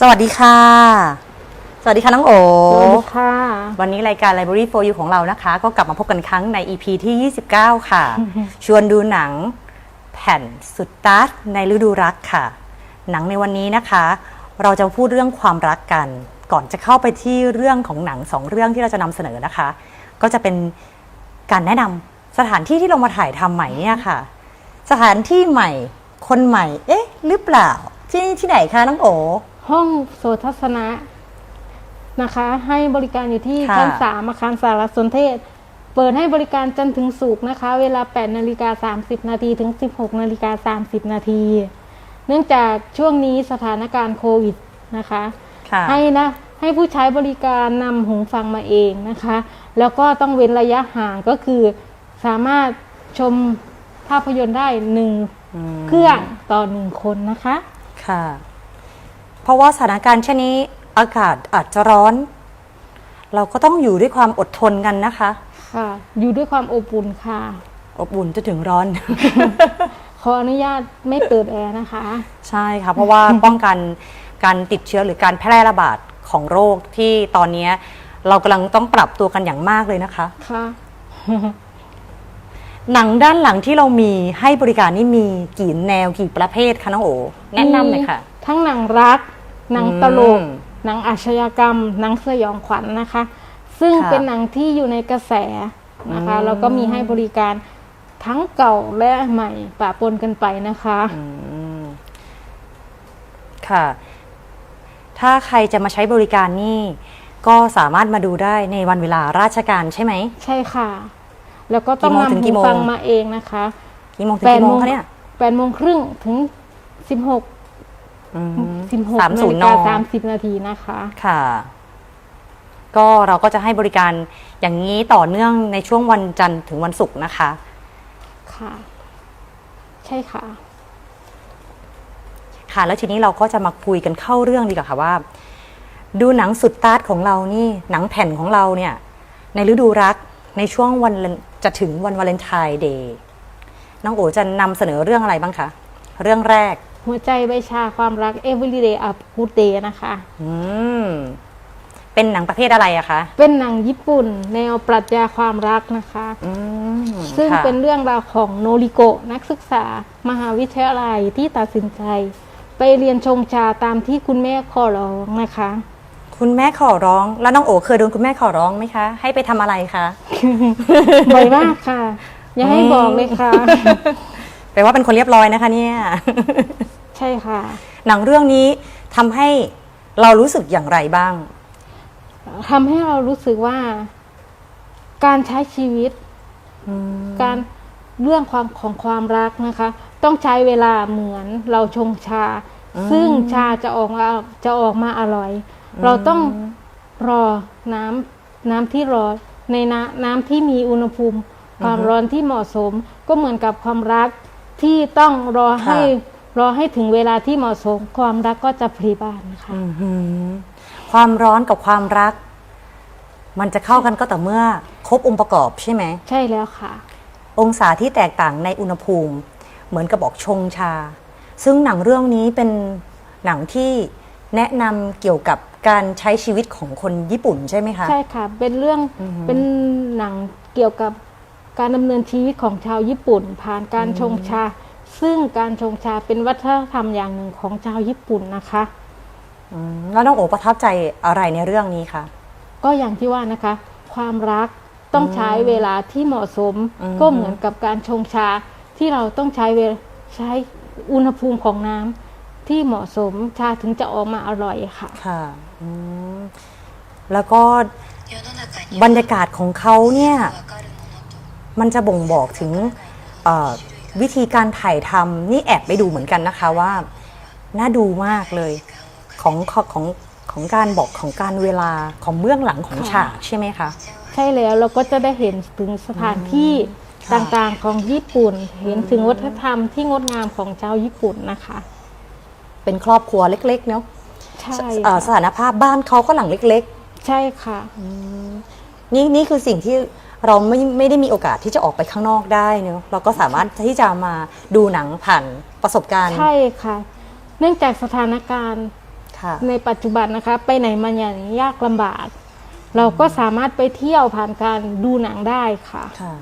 สวัสดีค่ะ สวัสดีค่ะน้องโอสวัสดีค่ะ วันนี้รายการ Library for You ของเรานะคะ ก็กลับมาพบกันครั้งใน EP ที่ 29 ค่ะ ชวนดูหนังแผ่นสุดตัดในฤดูรักค่ะ หนังในวันนี้นะคะ เราจะพูดเรื่องความรักกัน ก่อนจะเข้าไปที่เรื่องของหนังสองเรื่องที่เราจะนำเสนอนะคะ ก็จะเป็นการแนะนำสถานที่ที่เรามาถ่ายทำใหม่เนี่ยค่ะ สถานที่ใหม่ คนใหม่ เอ๊ะ หรือเปล่า ที่นี่ที่ไหนคะน้องโอ ห้องโสตทัศนะนะคะ ให้บริการอยู่ที่ค่ะ ชั้นสามอาคารสารสนเทศ เปิดให้บริการจันทร์ถึงศุกร์นะคะ เวลา 8 นาฬิกา 30 นาทีถึง 16 นาฬิกา 30 นาที เนื่องจากช่วงนี้สถานการณ์โควิดนะคะ ค่ะ ให้นะให้ผู้ใช้บริการนำหูฟังมาเองนะคะ แล้วก็ต้องเว้นระยะห่างก็คือ สามารถชมภาพยนตร์ได้หนึ่งเครื่องต่อหนึ่งคนนะคะ ค่ะ เพราะว่าสถานการณ์เช่นนี้อากาศอาจจะร้อน เราก็ต้องอยู่ด้วยความอดทนกันนะคะ ค่ะ อยู่ด้วยความอบอุ่นค่ะ อบอุ่นจะถึงร้อน ขออนุญาตไม่เปิดแอร์นะคะ ใช่ค่ะ เพราะว่าป้องกันการติดเชื้อหรือการแพร่ระบาดของโรคที่ตอนนี้เรากำลังต้องปรับตัวกันอย่างมากเลยนะคะ ค่ะ หนังด้านหลังที่เรามีให้บริการนี่มีกี่แนวกี่ประเภทคะน้องโอแนะนำหน่อยค่ะมีทั้งหนังรัก หนังตลกอืมหนังอาชญากรรมหนังสยองขวัญนะคะ ซึ่งค่ะเป็นหนังที่อยู่ในกระแสนะคะอืมแล้วก็มีให้บริการทั้งเก่าและใหม่ปะปนกันไปนะคะค่ะ ถ้าใครจะมาใช้บริการนี่ ก็สามารถมาดูได้ในวันเวลาราชการใช่ไหม ใช่ค่ะ แล้วก็ต้องกี่โมงถึงนำกี่หูโมงฟังมาเองนะคะ กี่โมงถึงกี่โมงคะเนี่ยแปดโมงครึ่งถึงสิบหกอืม สิบหกสามนาศูนฬิย์นกาสามสิบนาทีนะคะค่ะ ก็เราก็จะให้บริการอย่างนี้ต่อเนื่องในช่วงวันจันทร์ถึงวันศุกร์นะคะ ค่ะ ใช่ค่ะ ค่ะ แล้วทีนี้เราก็จะมาคุยกันเข้าเรื่องดีกว่าค่ะว่า ดูหนังสุดตาร์ทของเรานี่หนังแผ่นของเราเนี่ย ในฤดูรักในช่วงวันจะถึงวันวาเลนไทน์เดย์น้องโอจะนำเสนอเรื่องอะไรบ้างคะ เรื่องแรก หัวใจใบชาความรัก everyday a good day นะคะ อืม เป็นหนังประเภทอะไรอะคะเป็นหนังญี่ปุ่น แนวปรัชญาความรักนะคะ อืมซึ่งค่ะเป็นเรื่องราวของโนริโกะนักศึกษามหาวิทยาลัยที่ตัดสินใจ ไปเรียนชงชาตามที่คุณแม่ขอร้องนะคะ คุณแม่ขอร้อง แล้วน้องโอเคยโดนคุณแม่ขอร้องไหมคะ ให้ไปทำอะไรคะ บ่อยมากค่ะ อย่าให้บอกเลยค่ะ แปลว่าเป็นคนเรียบร้อยนะคะเนี่ย ใช่ค่ะ หนังเรื่องนี้ทำให้เรารู้สึกอย่างไรบ้าง ทำให้เรารู้สึกว่า การใช้ชีวิต การเรื่องความของความรักนะคะ ต้องใช้เวลาเหมือนเราชงชา ซึ่งชาจะออกมาจะออกมาอร่อย เราต้องรอน้ำน้ำที่รอในน้ำน้ำที่มีอุณหภูมิ ความร้อนที่เหมาะสม ก็เหมือนกับความรัก ที่ต้องรอให้ค่ะรอให้ถึงเวลาที่เหมาะสมความรักก็จะพลีบานนะคะอื้อหือความร้อนกับความรัก มันจะเข้ากันก็แต่อเมื่อครบองค์ประกอบใช่ไหม ใช่แล้วค่ะ องศาที่แตกต่างในอุณหภูมิ เหมือนกับบอกชงชา ซึ่งหนังเรื่องนี้เป็นหนังที่แนะนำเกี่ยวกับการใช้ชีวิตของคนญี่ปุ่นใช่ไหมคะ ใช่ค่ะ เป็นเรื่องเป็นหนังเกี่ยวกับ การดำเนินชีวิตของชาวญี่ปุ่น ผ่านการชงชา ซึ่งการชงชาเป็นวัฒนธรรมอย่างหนึ่งของชาวญี่ปุ่นนะคะอืมแล้วน้องโอประทับใจอะไรในเรื่องนี้คะ ก็อย่างที่ว่านะคะ ความรักต้องใช้เวลาที่เหมาะสม อืม ก็เหมือนกับการชงชาที่เราต้องใช้เวลใช้อุณหภูมิของน้ำที่เหมาะสมชาถึงจะออกมาอร่อยค่ะ ค่ะอืมแล้วก็บรรยากาศของเขาเนี่ย มันจะบ่งบอกถึงเอ่อวิธีการถ่ายทำนี่แอบไปดูเหมือนกันนะคะว่า น่าดูมากเลยของของของของการบอกของการเวลาของเบื้องหลังของค่ะฉากใช่ไหมคะ ใช่แล้วเราก็จะได้เห็นถึงสถานที่ค่ะต่างๆของญี่ปุ่น เห็นถึงวัฒนธรรมที่งดงามของชาวญี่ปุ่นนะคะ เป็นครอบครัวเล็กๆเนาะใช่เอ่อสค่ะถานภาพบ้านเขาก็หลังเล็กใช่ค่ะๆนี่นี่คือสิ่งที่ เราไม่ไม่ได้มีโอกาสที่จะออกไปข้างนอกได้เนาะเราก็สามารถที่จะมาดูหนังผ่านประสบการณ์ใช่ค่ะ เนื่องจากสถานการณ์ค่ะค่ะในปัจจุบันนะคะ ไปไหนมาอย่างยากลำบาก เราก็สามารถไปเที่ยวผ่านการดูหนังได้ค่ะ ค่ะ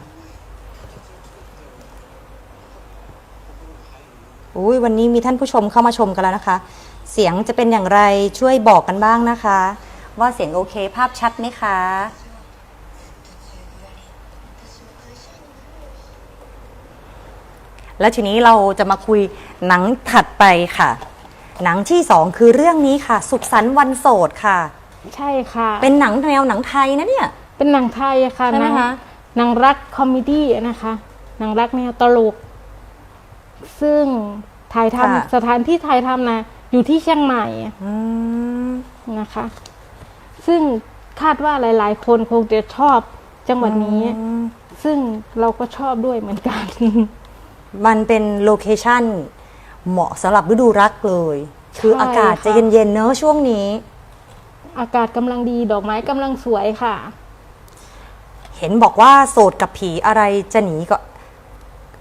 อุ้ยวันนี้มีท่านผู้ชมเข้ามาชมกันแล้วนะคะ เสียงจะเป็นอย่างไรช่วยบอกกันบ้างนะคะ ว่าเสียงโอเคภาพชัดไหมคะ แล้วทีนี้เราจะมาคุยหนังถัดไปค่ะ หนังที่สองคือเรื่องนี้ค่ะ สุขสันต์วันโสดค่ะ ใช่ค่ะ เป็นหนังแนวหนังไทยนะเนี่ย เป็นหนังไทยอะค่ะใช่ไหมหนังคะ หนังรักคอมเมดี้นะคะ หนังรักแนวตลก ซึ่งถ่ายทำสถานที่ถ่ายทำนะอยู่ที่เชียงใหม่อืมนะคะ ซึ่งคาดว่าหลาย ๆ คนคงจะชอบจังหวัดนี้ ซึ่งเราก็ชอบด้วยเหมือนกัน มันเป็นโลเคชั่นเหมาะสำหรับฤดูรักเลย คือใช่อากาศจะค่ะเย็นๆเนอะช่วงนี้ อากาศกำลังดีดอกไม้กำลังสวยค่ะ เห็นบอกว่าโสดกับผีอะไรจะหนีก็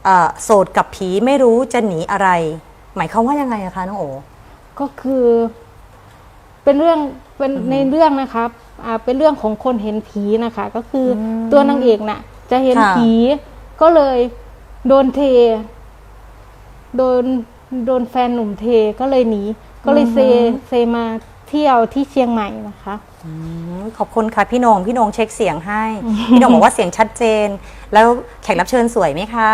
เอ่อโสดกับผีไม่รู้จะหนีอะไร หมายความว่ายังไงอะคะน้องโอ ก็คือ เป็นเรื่องเป็นในเรื่องนะครับอ่าเป็นเรื่องของคนเห็นผีนะคะ ก็คืออตัวนางเอกน่ะ จะเห็นค่ะ ผีก็เลย โดนเท โดนโดนแฟนหนุ่มเทก็เลยหนี ก็เลยเซเซมาเที่ยวที่เชียงใหม่นะคะอืมขอบคุณค่ะพี่โหนงพี่โหนงเช็คเสียงให้ พี่โหนงบอกว่าเสียงชัดเจน แล้วแขกรับเชิญสวยไหมคะ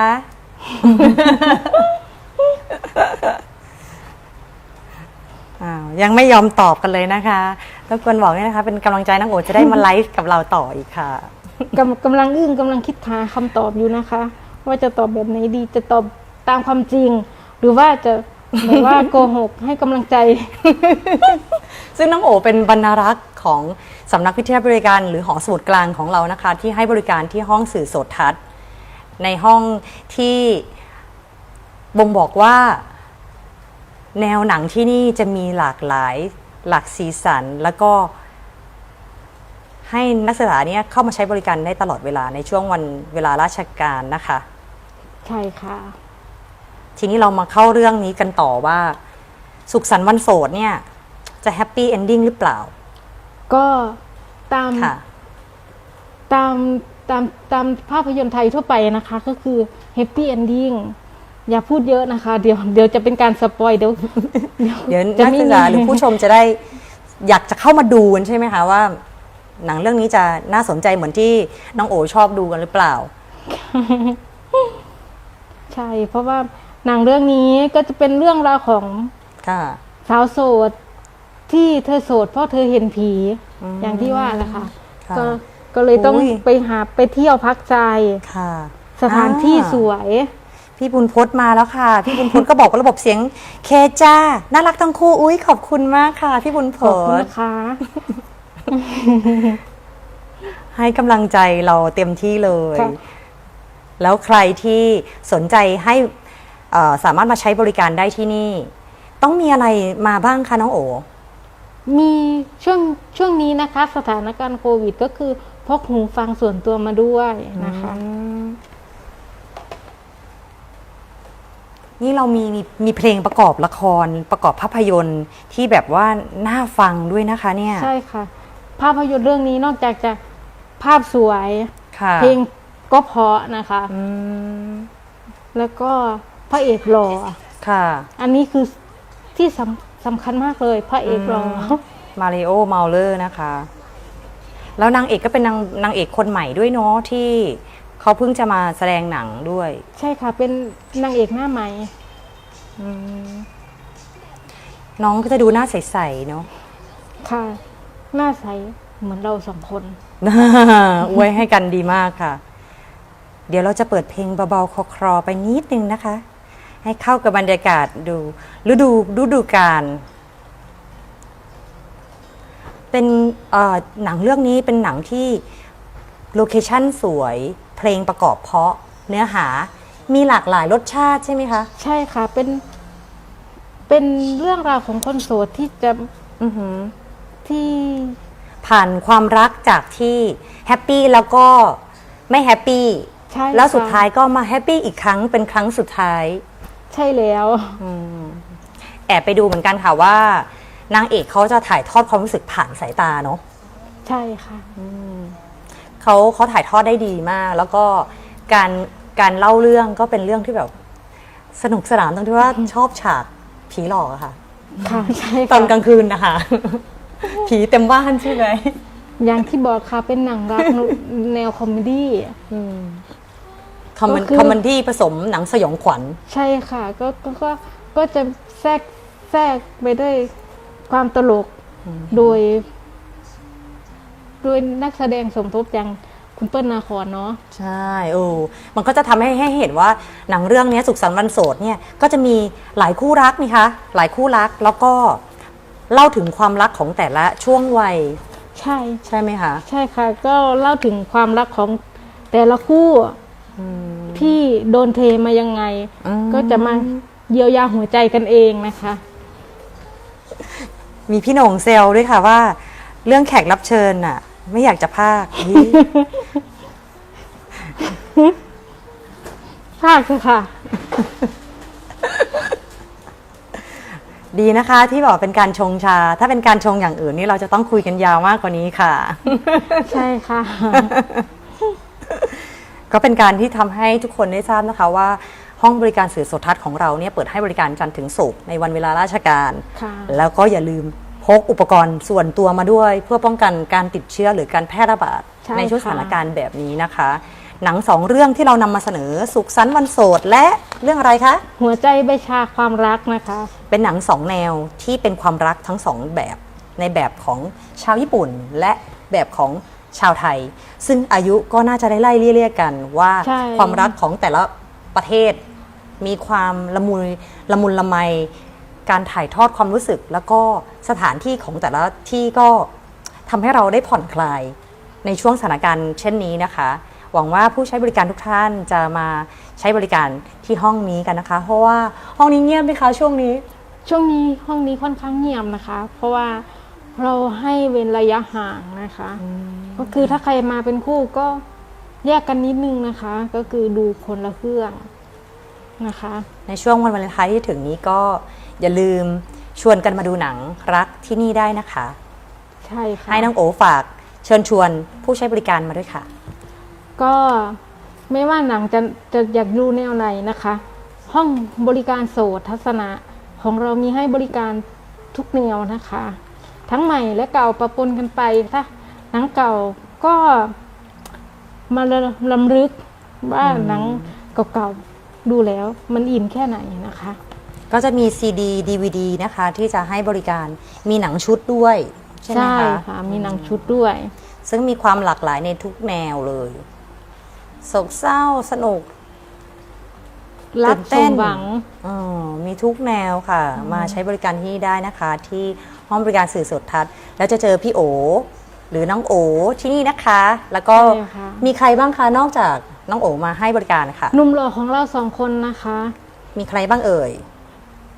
อ้าวยังไม่ยอมตอบกันเลยนะคะรบกวนบอกด้วยนะคะ เป็นกำลังใจน้องโอจะได้มาไลฟ์กับเราต่ออีกค่ะกำกำลังอึ้งกำลังคิดหาคำตอบอยู่นะคะ ว่าจะตอบแบบไหนดีจะตอบตามความจริง หรือว่าจะแบบว่าโกหกให้กำลังใจ ซึ่งน้องโอเป็นบรรณารักษ์ของสำนักวิทยาบริการหรือหอสมุดกลางของเรานะคะ ที่ให้บริการที่ห้องสื่อโสดทัศน์ ในห้องที่บ่งบอกว่า แนวหนังที่นี่จะมีหลากหลายหลากสีสัน แล้วก็ให้นักศึกษาเนี่ยเข้ามาใช้บริการได้ตลอดเวลาในช่วงวันเวลาราชการนะคะ ใช่ค่ะ ทีนี้เรามาเข้าเรื่องนี้กันต่อว่า สุขสันต์วันโสดเนี่ย จะแฮปปี้เอนดิ้งหรือเปล่า ก็ตามค่ะตามตามตามภาพยนตร์ไทยทั่วไปนะคะ ก็คือแฮปปี้เอนดิ้งอย่าพูดเยอะนะคะ เดี๋ยวเดี๋ยวจะเป็นการสปอยเดี๋ยวเดี๋ยวจะนักไม่ศึกมีษาหรือผู้ชมจะได้อยากจะเข้ามาดูกันใช่ไหมคะว่า หนังเรื่องนี้จะน่าสนใจเหมือนที่น้องโอชอบดูกันหรือเปล่า ใช่ เพราะว่าหนังเรื่องนี้ก็จะเป็นเรื่องราวของค่ะ สาวโสด ที่เธอโสด เพราะเธอเห็นผีอย่างที่ว่าแหละค่ะค่ะก็ก็เลยต้องอุ้ยไปหาไปเที่ยวพักใจ ค่ะสถานที่อ่าสวย พี่บุญพจน์มาแล้วค่ะ พี่บุญพจน์ก็บอกว่าระบบเสียงเคจ้า น่ารักทั้งคู่ อุ้ยขอบคุณมากค่ะ พี่บุญพขอบคุณจน์นะคะ ให้กำลังใจเราเต็มที่เลย ค่ะ แล้วใครที่สนใจให้เอ่อสามารถมาใช้บริการได้ที่นี่ ต้องมีอะไรมาบ้างคะน้องโอ มีช่วงช่วงนี้นะคะ สถานการณ์โควิดก็คือพกหูฟังส่วนตัวมาด้วยนะคะนี่เรามีมีมีเพลงประกอบละครประกอบภาพยนตร์ที่แบบว่าน่าฟังด้วยนะคะเนี่ย ใช่ค่ะ ภาพยนตร์เรื่องนี้นอกจากจะภาพสวยค่ะเพลง ก็เพราะนะคะ อืมแล้วก็พระเอกหล่อค่ะ อันนี้คือที่สำสำคัญมากเลย พระเอกหล่ออมาริโอเมาเลอร์นะคะ แล้วนางเอกก็เป็นนางนางเอกคนใหม่ด้วยเนาะที่เขาเพิ่งจะมาแสดงหนังด้วย ใช่ค่ะ เป็นนางเอกหน้าใหม่ น้องก็จะดูหน้าใสๆเนาะ ค่ะ หน้าใสเหมือนเราสองคน อวยให้กันดีมากค่ะ เดี๋ยวเราจะเปิดเพลงเบาๆคลอๆไปนิดนึงนะคะ ให้เข้ากับบรรยากาศดูฤดูฤดูกาลเป็นเอ่อหนังเรื่องนี้เป็นหนังที่โลเคชั่นสวยเพลงประกอบเพราะเนื้อหามีหลากหลายรสชาติใช่ไหมคะ ใช่ค่ะเป็นเป็นเรื่องราวของคนโสดที่จะอือหือที่ผ่านความรักจากที่แฮปปี้แล้วก็ไม่แฮปปี้ใช่แล้วสุดค่ะท้ายก็มาแฮปปี้อีกครั้งเป็นครั้งสุดท้ายใช่แล้วแอบไปดูเหมือนกันค่ะว่านางเอกเขาจะถ่ายทอดความรู้สึกผ่านสายตาเนาะใช่ค่ะเขาเขาถ่ายทอดได้ดีมาก แล้วก็การการเล่าเรื่องก็เป็นเรื่องที่แบบ สนุกสนานตรงที่ว่าชอบฉากผีหลอกอะค่ะ ค่ะใช่ตอนกค่ะลางคืนนะคะ ผีเต็มบ้านใช่ไหมอย่างที่บอกค่ะเป็นหนังรักแนวคอมเมดี้ คอมเมนก็คือ คอมเมดี้ผสมหนังสยองขวัญ ใช่ค่ะก็ก็ก็ก็จะแทรกแทรกไปด้วยความตลกโดย โดยนักแสดงสมทบอย่างคุณเปิ้ลนาคอนเนาะ ใช่โอ้มันก็จะทำให้ให้เห็นว่าหนังเรื่องนี้สุขสันต์วันโสดเนี่ย ก็จะมีหลายคู่รักนี่คะ หลายคู่รักแล้วก็เล่าถึงความรักของแต่ละช่วงวัยใช่ ใช่ไหมคะ ใช่ค่ะ ก็เล่าถึงความรักของแต่ละคู่ ที่โดนเทมายังไง อืมก็จะมาเยียวยาหัวใจกันเองนะคะ มีพี่โหน่งเซลด้วยค่ะว่า เรื่องแขกรับเชิญน่ะ ไม่อยากจะพากย์อุ๊ย ภาคเถอะค่ะ ดีนะคะที่บอกเป็นการชงชา ถ้าเป็นการชงอย่างอื่นนี่เราจะต้องคุยกันยาวมากกว่านี้ค่ะ ใช่ค่ะ ก็เป็นการที่ทำให้ทุกคนได้ทราบนะคะว่าห้องบริการสื่อโทรทัศน์ของเราเนี่ยเปิดให้บริการจันทร์ถึงศุกร์ในวันเวลาราชการค่ะแล้วก็อย่าลืมพกอุปกรณ์ส่วนตัวมาด้วย เพื่อป้องกันการติดเชื้อหรือการแพร่ระบาดใช่ในช่วงสค่ะถานการณ์แบบนี้นะคะ หนังสองเรื่องที่เรานำมาเสนอสุขสันต์วันโสดและเรื่องอะไรคะ หัวใจใบชาความรักนะคะ เป็นหนังสองแนวที่เป็นความรักทั้งสองแบบในแบบของชาวญี่ปุ่นและแบบของ ชาวไทย ซึ่งอายุก็น่าจะได้ไล่เรียกกันว่าใช่ ความรักของแต่ละประเทศ มีความละมุนละมุนละไม การถ่ายทอดความรู้สึก แล้วก็สถานที่ของแต่ละที่ก็ทำให้เราได้ผ่อนคลาย ในช่วงสถานการณ์เช่นนี้นะคะ หวังว่าผู้ใช้บริการทุกท่านจะมาใช้บริการที่ห้องนี้กันนะคะ เพราะว่าห้องนี้เงียบไหมคะช่วงนี้ ช่วงนี้ห้องนี้ค่อนข้างเงียบนะคะ เพราะว่า เราให้เว้นระยะห่างนะคะ ก็คือถ้าใครมาเป็นคู่ก็แยกกันนิดนึงนะคะ ก็คือดูคนละเครื่องนะคะ ในช่วงวันวาเลนไทน์ที่ถึงนี้ก็อย่าลืมชวนกันมาดูหนังรักที่นี่ได้นะคะ ใช่ค่ะ ให้น้องโอฝากเชิญชวนผู้ใช้บริการมาด้วยค่ะ ก็ไม่ว่าหนังจะจะอยากดูแนวไหนนะคะ ห้องบริการโสดทัศนะของเรามีให้บริการทุกแนวนะคะ ทั้งใหม่และเก่าประปนกันไปถ้าหนังเก่าก็มาลำลึกว่าหนังเก่าๆดูแล้วมันอินแค่ไหนนะคะ ก็จะมีซีดีดีวดีนะคะ ที่จะให้บริการมีหนังชุดด้วย ใช่ไหมคะค่ะมีหนังชุดด้วย ซึ่งมีความหลากหลายในทุกแนวเลยโศกเศร้าสนุก รักตื่นเต้สนมหวังอ๋อมีทุกแนวค่ะ มาใช้บริการที่นี่ได้นะคะ ที่ห้องบริการสื่อสดทัศน์แล้วจะเจอพี่โอ หรือน้องโอที่นี่นะคะ แล้วก็ใช่ค่ะ มีใครบ้างคะนอกจากน้องโอมาให้บริการค่ะ หนุ่มหล่อของเราสองคนนะคะ มีใครบ้างเอ่ย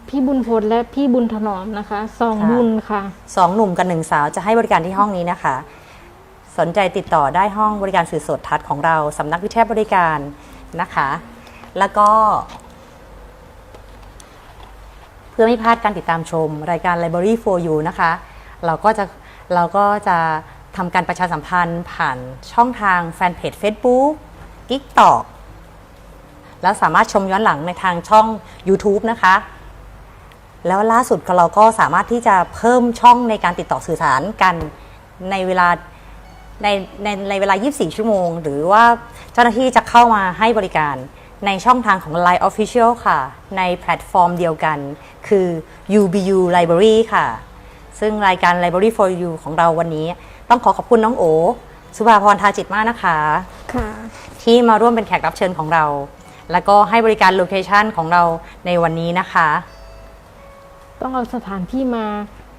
พี่บุญพลและพี่บุญถนอมนะคะสองค่ะ บุญค่ะ สองหนุ่มกับหนึ่งสาวจะให้บริการที่ห้องนี้นะคะ สนใจติดต่อได้ห้องบริการสื่อสดทัศน์ของเราสำนักวิทยาบริการนะคะ แล้วก็ เพื่อไม่พลาดการติดตามชม รายการ Library for You นะคะ เราก็จะเราก็จะทำการประชาสัมพันธ์ผ่านช่องทางแฟนเพจ Facebook TikTok แล้วสามารถชมย้อนหลังในทางช่อง YouTube นะคะ แล้วล่าสุดเราก็สามารถที่จะเพิ่มช่องในการติดต่อสื่อสารกันในเวลาในในในเวลา 24 ชั่วโมง หรือว่าเจ้าหน้าที่จะเข้ามาให้บริการ ในช่องทางของ Line Official ค่ะ ในแพลตฟอร์มเดียวกัน คือ UBU Library ค่ะ ซึ่งรายการ Library for You ของเราวันนี้ ต้องขอขอบคุณน้องโอ สุภาพรทาจิตมากนะคะค่ะ ที่มาร่วมเป็นแขกรับเชิญของเรา แล้วก็ให้บริการโลเคชันของเราในวันนี้นะคะต้องเอาสถานที่มา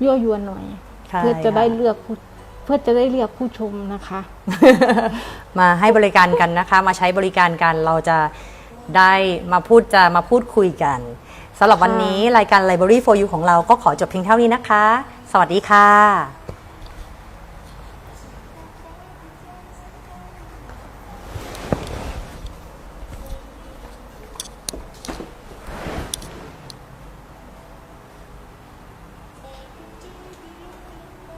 ยั่วยวนหน่อย ใช่เพื่อจะได้ค่ะเลือกผู้เพื่อจะได้เลือกผู้ชมนะคะ มาให้บริการกันนะคะ มาใช้บริการกันเราจะ ได้มาพูดจะมาพูดคุยกันสำหรับวันนี้รายการ Library for You ของเราก็ขอจบเพียงเท่านี้นะคะ สวัสดีค่ะ